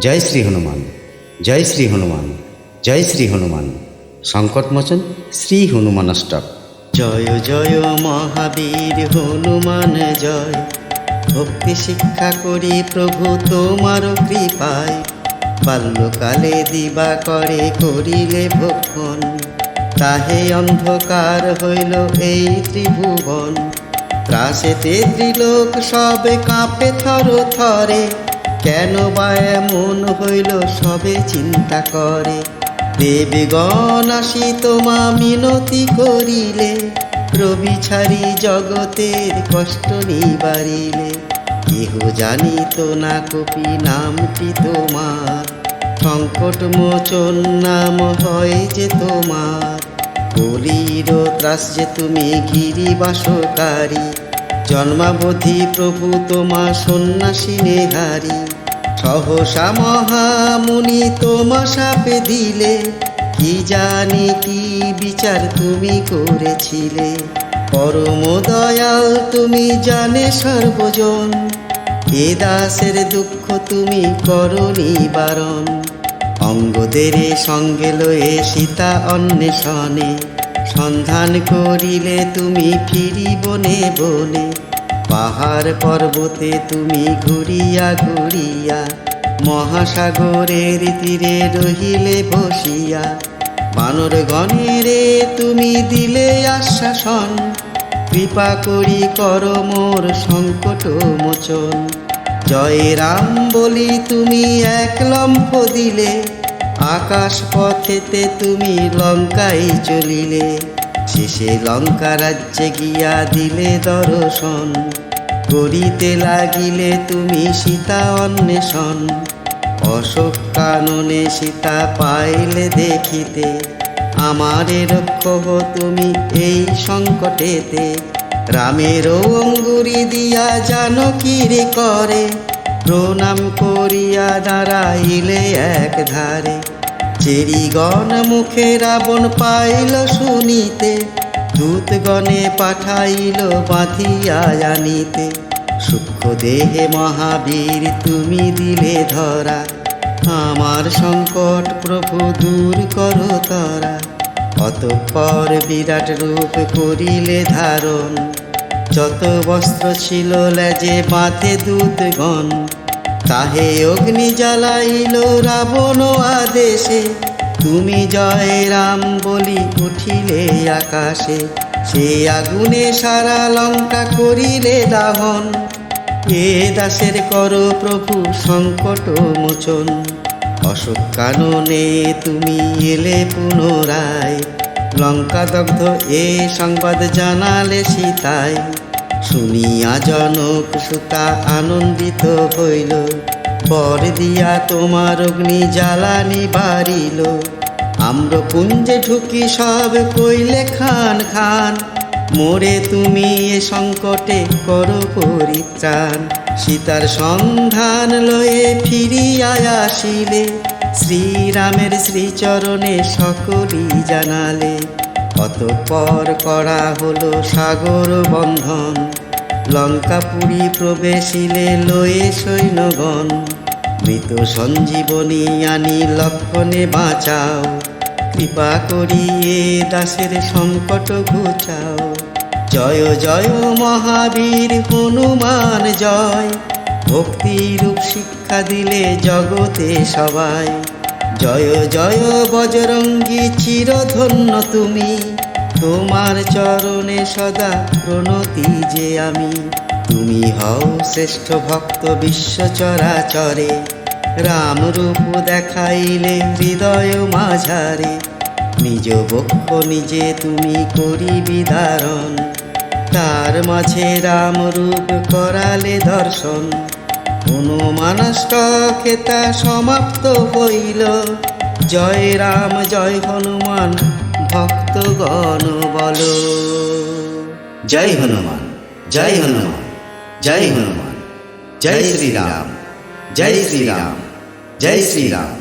জয় শ্রী হনুমান, জয় শ্রী হনুমান, জয় শ্রী হনুমান। সংকটমোচন শ্রী হনুমানাষ্টক। জয় জয় মহাবীর হনুমান, জয়। ভক্তি শিক্ষা করি প্রভু তোমার কৃপায়। বাল্যকালে দিবা করে করিলে ভক্ষণ। তাহে অন্ধকার হইল এই ত্রিভুবন। ত্রাসেতে ত্রিলোক সবে কাঁপে থর থরে। কেন বা এমন হইল সবে চিন্তা করে? দেবগণ আসি তোমা মিনতি করিলে, রবি ছাড়ি জগতের কষ্ট নিবারিলে। কেহ জানিত না কপি নামটি তোমার, সংকট মোচন নাম হয় যে তোমার। বলির ত্রাস যে তুমি গিরিবাসকারী জন্মাবধি প্রভু তোমা সন্ন্যাসী নেহারি সহসা মহামুনি তোমা সাপে দিলে, কি জানি কি বিচার তুমি করেছিলে। পরম দয়াল তুমি জানে সর্বজন এ দাসের দুঃখ তুমি করো নিবারণ। অঙ্গদের সঙ্গে লয়ে সীতা অন্বেষণে, সন্ধান করিলে তুমি ফিরি বনে বনে। পাহাড় পর্বতে তুমি ঘুরিয়া ঘুরিয়া, মহাসাগরের তীরে রহিলে বসিয়া বানর গণেরে তুমি দিলে আশ্বাসন, কৃপা করি কর মোর সংকট মোচন। জয় রাম বলি তুমি এক লম্ফ দিলে আকাশ পথেতে তুমি লঙ্কায় চলিলে। শেষে লঙ্কা রাজ্যে গিয়া দিলে দর্শন, করিতে লাগিলে তুমি সীতা অন্বেষণ। অশোক কাননে সীতা পাইলে দেখিতে, আমারে রক্ষহ তুমি এই সংকটেতে। রামের অঙ্গুরি দিয়া জানকীরে করে, প্রণাম করিয়া দাঁড়াইলে এক ধারে চেরিগণ মুখে রাবণ পাইল শুনিতে, দূতগণে পাঠাইল বাঁধিয়া জানিতে সূক্ষ্ম দেহে মহাবীর, তুমি দিলে ধরা। আমার সংকট প্রভু দূর করো তারা। অতঃপর বিরাট রূপ করিলে ধারণ। যত বস্ত্র ছিল লেজে বাঁধে দূতগণ। তাহে অগ্নি জ্বালাইল রাবণ আদেশে। তুমি জয় রাম বলি উঠিলে আকাশে। সে আগুনে সারা লঙ্কা করিলে দাহন। এ দাসের কর প্রভু সংকট মোচন। অশোক কাননে তুমি এলে পুনরায়। লঙ্কা দগ্ধ এ সংবাদ জানালে সীতায়। শুনিয়া জনক সুতা আনন্দিত হইল। বর দিয়া তোমার অগ্নি জ্বালানি বাড়িল। আম্র কুঞ্জে ঢুকি সব কইলে খান খান, মোরে তুমি এ সংকটে করো পরিত্রাণ। সীতার সন্ধান লয়ে ফিরিয়া আসিলে, শ্রীরামের শ্রীচরণে সকলই জানালে, অতঃপর করা হলো সাগর বন্ধন। লঙ্কাপুরী প্রবেশিলে লয়ে সৈন্যগণ, মৃত সঞ্জীবনী আনি লক্ষণে বাঁচাও। কৃপা করিয়ে দাসের সংকট ঘুচাও। জয় জয় মহাবীর, হনুমান জয়। ভক্তিরূপ শিক্ষা দিলে জগতে সবাই। জয় জয় বজরঙ্গী, চিরধন্য তুমি। তোমার চরণে সদা প্রণতি যে আমি। তুমি হও শ্রেষ্ঠ ভক্ত বিশ্ব চরাচরে। রাম রূপ দেখাইলে হৃদয় মাঝারে। নিজ বক্ষ নিজে তুমি করি বিদারণ তার মাঝে রাম রূপ করালে দর্শন। হনুমানষ্টকে তা সমাপ্ত হইল। জয় রাম, জয় হনুমান। ভক্তগণ বল। জয় হনুমান জয় হনুমান জয় হনুমান। জয় শ্রীরাম জয় শ্রীরাম জয় শ্রীরাম।